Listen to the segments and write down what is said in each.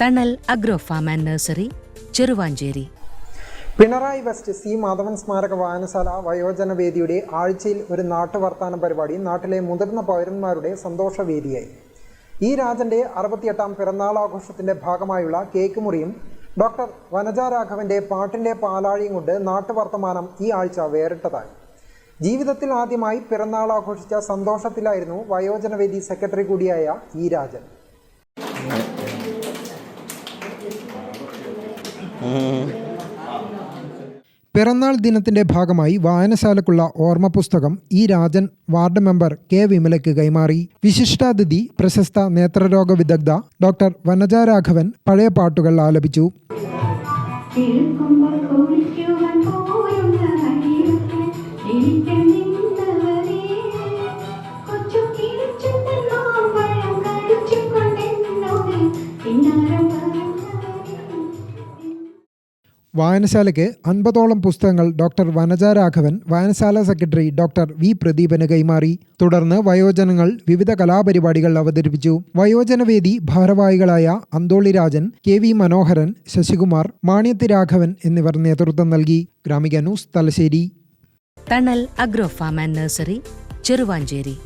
Thanal agro farm and nursery Cheruvancheri. Pinarayi west C Madhavan സ്മാരക വായനശാല വയോജന വേദിയുടെ ആഴ്ചയിൽ ഒരു നാട്ടുവർത്താന പരിപാടി നാട്ടിലെ മുതിർന്ന പൗരന്മാരുടെ സന്തോഷവേദിയായി. ഈ രാജന്റെ അറുപത്തിയെട്ടാം പിറന്നാൾ ആഘോഷത്തിന്റെ ഭാഗമായുള്ള കേക്ക് മുറിയും ഡോക്ടർ വനജ രാഘവന്റെ പാട്ടിന്റെ പാലാഴിയും കൊണ്ട് നാട്ടുവർത്തമാനം ഈ ആഴ്ച വേറിട്ടതായി. ജീവിതത്തിൽ ആദ്യമായി പിറന്നാൾ ആഘോഷിച്ച സന്തോഷത്തിലായിരുന്നു വയോജനവേദി സെക്രട്ടറി കൂടിയായ ഈ രാജൻ. പിറന്നാൾ ദിനത്തിന്റെ ഭാഗമായി വായനശാലക്കുള്ള ഓർമ്മ പുസ്തകം E Rajan ward member K വിമലയ്ക്ക് കൈമാറി. വിശിഷ്ടാതിഥി പ്രശസ്ത നേത്രരോഗ വിദഗ്ധ ഡോക്ടർ വനജ രാഘവൻ പഴയ പാട്ടുകൾ ആലപിച്ചു. വായനശാലയ്ക്ക് അൻപതോളം പുസ്തകങ്ങൾ ഡോക്ടർ വനജ രാഘവൻ വായനശാല സെക്രട്ടറി ഡോക്ടർ വി പ്രദീപന് കൈമാറി. തുടർന്ന് വയോജനങ്ങൾ വിവിധ കലാപരിപാടികൾ അവതരിപ്പിച്ചു. വയോജനവേദി ഭാരവാഹികളായ അന്തോളി രാജൻ കെ വി മനോഹരൻ ശശികുമാർ മാണ്യത്തി രാഘവൻ എന്നിവർ നേതൃത്വം നൽകി. Gramika news Thalassery. Thanal agro farm and nursery Cheruvancheri.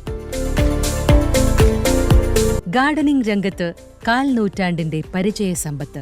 Gardening രംഗത്ത് കാൽ നൂറ്റാണ്ടിന്റെ പരിചയ സമ്പത്ത്.